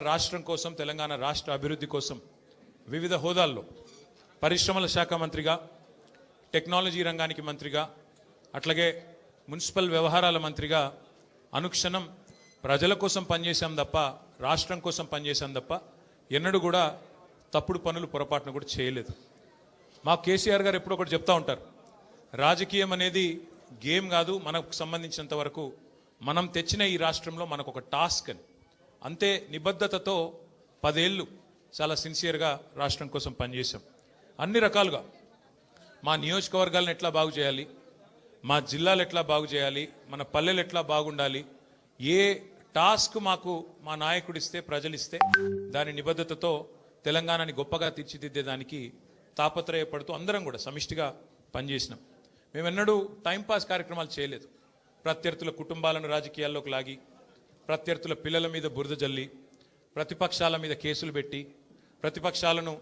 రాష్ట్రం కోసం తెలంగాణ రాష్ట్ర అభివృద్ధి కోసం వివిధ హోదాల్లో పరిశ్రమల శాఖ మంత్రిగా టెక్నాలజీ రంగానికి మంత్రిగా అట్లాగే మున్సిపల్ వ్యవహారాల మంత్రిగా అనుక్షణం ప్రజల కోసం పనిచేశాం తప్ప రాష్ట్రం కోసం పనిచేశాం తప్ప ఎన్నడూ కూడా తప్పుడు పనులు పొరపాటును కూడా చేయలేదు. మా కేసీఆర్ గారు ఎప్పుడో ఒకటి చెప్తా ఉంటారు రాజకీయం అనేది గేమ్ కాదు మనకు సంబంధించినంత వరకు మనం తెచ్చిన ఈ రాష్ట్రంలో మనకు ఒక టాస్క్ అని. అంతే నిబద్ధతతో పదేళ్ళు చాలా సిన్సియర్గా రాష్ట్రం కోసం పనిచేశాం. అన్ని రకాలుగా మా నియోజకవర్గాలను ఎట్లా బాగు చేయాలి మా జిల్లాలు ఎట్లా బాగు చేయాలి మన పల్లెలు ఎట్లా బాగుండాలి ఏ టాస్క్ మాకు మా నాయకుడు ఇస్తే దాని నిబద్ధతతో తెలంగాణని గొప్పగా తీర్చిదిద్దేదానికి తాపత్రయపడుతూ అందరం కూడా సమిష్టిగా పనిచేసినాం. మేమెన్నడూ టైంపాస్ కార్యక్రమాలు చేయలేదు. ప్రత్యర్థుల కుటుంబాలను రాజకీయాల్లోకి లాగి ప్రత్యర్థుల పిల్లల మీద బురద జల్లి ప్రతిపక్షాల మీద కేసులు పెట్టి ప్రతిపక్షాలను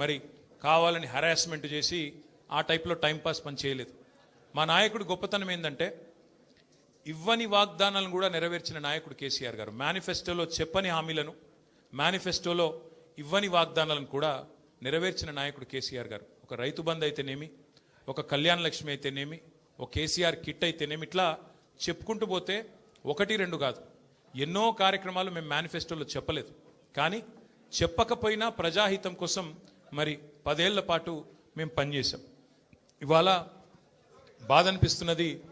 మరి కావాలని హరాస్మెంట్ చేసి ఆ టైప్లో టైంపాస్ పని చేయలేదు. మా నాయకుడు గొప్పతనం ఏంటంటే ఇవ్వని వాగ్దానాలను కూడా నెరవేర్చిన నాయకుడు కేసీఆర్ గారు. మేనిఫెస్టోలో చెప్పని హామీలను మేనిఫెస్టోలో ఇవ్వని వాగ్దానాలను కూడా నెరవేర్చిన నాయకుడు కేసీఆర్ గారు. ఒక రైతు బంద్ అయితేనేమి ఒక కళ్యాణ లక్ష్మి అయితేనేమి ఒక కేసీఆర్ కిట్ అయితేనేమి ఇట్లా చెప్పుకుంటూ పోతే ఒకటి రెండు కాదు. ఎన్నో కార్యక్రమాలు మేము మేనిఫెస్టోలో చెప్పలేదు. కానీ చెప్పకపోయినా ప్రజాహితం కోసం మరి పదేళ్ళ పాటు మేము పనిచేసాం ఇవాళ బాధ అనిపిస్తున్నది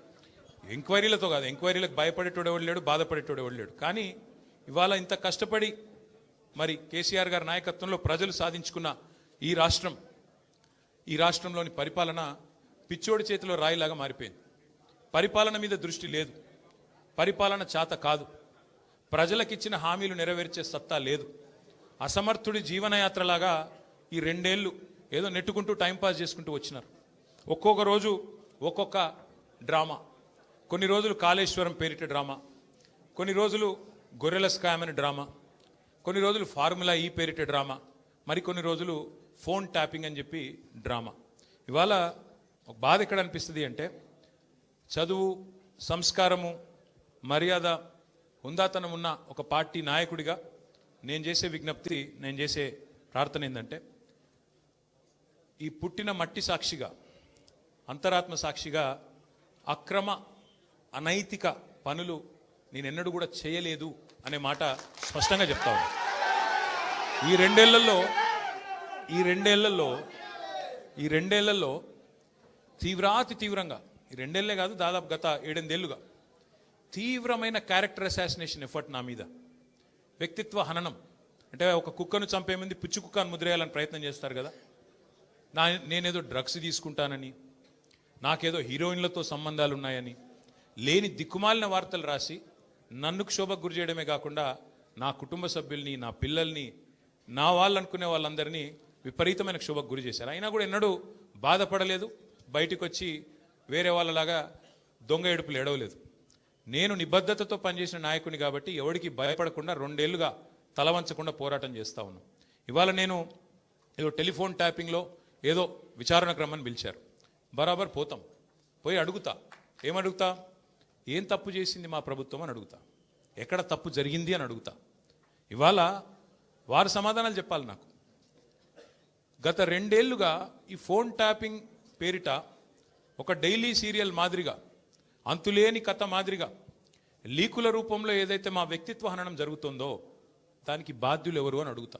ఎంక్వైరీలతో కాదు ఎంక్వైరీలకు భయపడేటోడు ఎవడు లేడు బాధపడేటోడు ఎవడు లేడు. కానీ ఇవాళ ఇంత కష్టపడి మరి కేసీఆర్ గారి నాయకత్వంలో ప్రజలు సాధించుకున్న ఈ రాష్ట్రం ఈ రాష్ట్రంలోని పరిపాలన పిచ్చోడి చేతిలో రాయిలాగా మారిపోయింది. పరిపాలన మీద దృష్టి లేదు. పరిపాలన చాత కాదు. ప్రజలకిచ్చిన హామీలు నెరవేర్చే సత్తా లేదు. అసమర్థుడి జీవనయాత్రలాగా ఈ రెండేళ్ళు ఏదో నెట్టుకుంటూ టైంపాస్ చేసుకుంటూ వచ్చినారు. ఒక్కొక్క రోజు ఒక్కొక్క డ్రామా. కొన్ని రోజులు కాళేశ్వరం పేరిట డ్రామా. కొన్ని రోజులు గొర్రెల స్కామ్ అనే డ్రామా. కొన్ని రోజులు ఫార్ములా ఈ పేరిట డ్రామా. మరికొన్ని రోజులు ఫోన్ ట్యాపింగ్ అని చెప్పి డ్రామా. ఇవాళ ఒక బాధ ఎక్కడ అనిపిస్తుంది అంటే చదువు సంస్కారము మర్యాద హుందాతనం ఉన్న ఒక పార్టీ నాయకుడిగా నేను చేసే విజ్ఞప్తి నేను చేసే ప్రార్థన ఏంటంటే ఈ పుట్టిన మట్టి సాక్షిగా అంతరాత్మ సాక్షిగా అక్రమ అనైతిక పనులు నేను ఎన్నడూ కూడా చేయలేదు అనే మాట స్పష్టంగా చెప్తా ఉన్నా. ఈ రెండేళ్ళలో ఈ రెండేళ్ళలో ఈ రెండేళ్ళలో తీవ్రాతి తీవ్రంగా ఈ రెండేళ్ళే కాదు దాదాపు గత ఏడెనిమిదేళ్ళుగా తీవ్రమైన క్యారెక్టర్ అసాసినేషన్ ఎఫర్ట్ నా మీద. వ్యక్తిత్వ హననం. అంటే ఒక కుక్కను చంపే ముందు పిచ్చి కుక్కను ముద్రేయాలని ప్రయత్నం చేస్తారు కదా? నా నేనేదో డ్రగ్స్ తీసుకుంటానని నాకేదో హీరోయిన్లతో సంబంధాలు ఉన్నాయని లేని దిక్కుమాలిన వార్తలు రాసి నన్ను క్షోభకు గురి చేయడమే కాకుండా నా కుటుంబ సభ్యుల్ని నా పిల్లల్ని నా వాళ్ళు అనుకునే వాళ్ళందరినీ విపరీతమైన క్షోభకు గురి చేశారు. అయినా కూడా ఎన్నడూ బాధపడలేదు. బయటకు వచ్చి వేరే వాళ్ళలాగా దొంగ ఏడుపులు ఎడవలేదు నేను నిబద్ధతతో పనిచేసిన నాయకుని కాబట్టి ఎవడికి భయపడకుండా రెండేళ్ళుగా తలవంచకుండా పోరాటం చేస్తా ఉన్నాను. ఇవాళ నేను ఏదో టెలిఫోన్ ట్యాపింగ్లో ఏదో విచారణ క్రమాన్ని పిలిచారు. బరాబర్ పోతాం. పోయి అడుగుతా. ఏమడుగుతా ఏం తప్పు చేసింది మా ప్రభుత్వం అని అడుగుతా. ఎక్కడ తప్పు జరిగింది అని అడుగుతా. ఇవాళ వారు సమాధానాలు చెప్పాలి నాకు. గత రెండేళ్ళుగా ఈ ఫోన్ ట్యాపింగ్ పేరిట ఒక డైలీ సీరియల్ మాదిరిగా అంతులేని కథ మాదిరిగా లీకుల రూపంలో ఏదైతే మా వ్యక్తిత్వ హననం జరుగుతుందో దానికి బాధ్యులు ఎవరు అని అడుగుతా.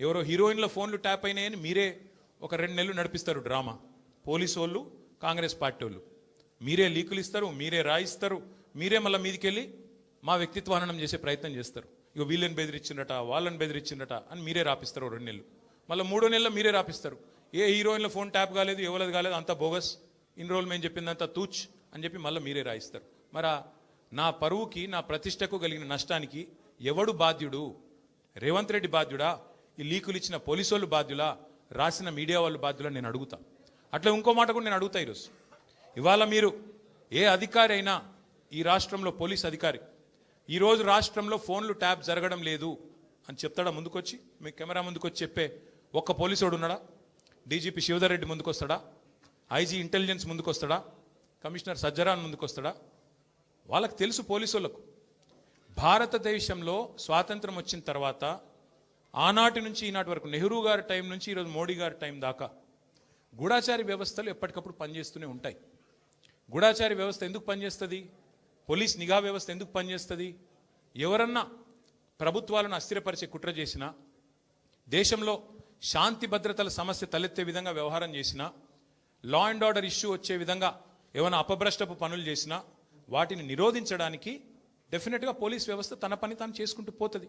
ఎవరో హీరోయిన్ల ఫోన్లు ట్యాప్ అయినాయని మీరే ఒక రెండు నెలలు నడిపిస్తారు డ్రామా. పోలీసు వాళ్ళు కాంగ్రెస్ పార్టీ వాళ్ళు. మీరే లీకులు ఇస్తారు మీరే రాయిస్తారు మీరే మళ్ళీ మీదికెళ్ళి మా వ్యక్తిత్వ హననం చేసే ప్రయత్నం చేస్తారు. ఇక వీళ్ళని బెదిరించిండట వాళ్ళని బెదిరించిండట అని మీరే రాపిస్తారు రెండు నెలలు. మళ్ళీ మూడో నెలలు మీరే రాపిస్తారు. ఏ హీరోయిన్ల ఫోన్ ట్యాప్ కాలేదు ఎవరిది కాలేదు అంత బోగస్. ఇన్ని రోజులు మేము చెప్పిందంతా తూచ్. అని చెప్పి మళ్ళీ మీరే రాయిస్తారు. మరి నా పరువుకి నా ప్రతిష్టకు కలిగిన నష్టానికి ఎవడు బాధ్యుడు? రేవంత్ రెడ్డి బాధ్యుడా? ఈ లీకులు ఇచ్చిన పోలీసు వాళ్ళు బాధ్యులా? రాసిన మీడియా వాళ్ళు బాధ్యులా? నేను అడుగుతా. అట్లా ఇంకో మాట కూడా నేను అడుగుతా ఈరోజు. ఇవాళ మీరు ఏ అధికారి అయినా ఈ రాష్ట్రంలో పోలీస్ అధికారి ఈరోజు రాష్ట్రంలో ఫోన్లు ట్యాప్ జరగడం లేదు అని చెప్తాడా ముందుకొచ్చి? మీ కెమెరా ముందుకొచ్చి చెప్పే ఒక్క పోలీసోడు ఉన్నాడా? డీజీపీ శివధర్ రెడ్డి ముందుకొస్తాడా? ఐజీ ఇంటెలిజెన్స్ ముందుకొస్తాడా? కమిషనర్ సజ్జరాన్ ముందుకొస్తాడా? వాళ్ళకి తెలుసు పోలీసు వాళ్ళకు భారతదేశంలో స్వాతంత్రం వచ్చిన తర్వాత ఆనాటి నుంచి ఈనాటి వరకు నెహ్రూ గారి టైం నుంచి ఈరోజు మోడీ గారి టైం దాకా గూఢాచారి వ్యవస్థలు ఎప్పటికప్పుడు పనిచేస్తూనే ఉంటాయి. గూఢాచారి వ్యవస్థ ఎందుకు పనిచేస్తుంది? పోలీస్ నిఘా వ్యవస్థ ఎందుకు పనిచేస్తుంది? ఎవరన్నా ప్రభుత్వాలను అస్థిరపరిచే కుట్ర చేసినా దేశంలో శాంతి భద్రతల సమస్య తలెత్తే విధంగా వ్యవహారం చేసినా లా అండ్ ఆర్డర్ ఇష్యూ వచ్చే విధంగా ఏమైనా అపభ్రష్టపు పనులు చేసినా వాటిని నిరోధించడానికి డెఫినెట్గా పోలీస్ వ్యవస్థ తన పని తాను చేసుకుంటూ పోతుంది.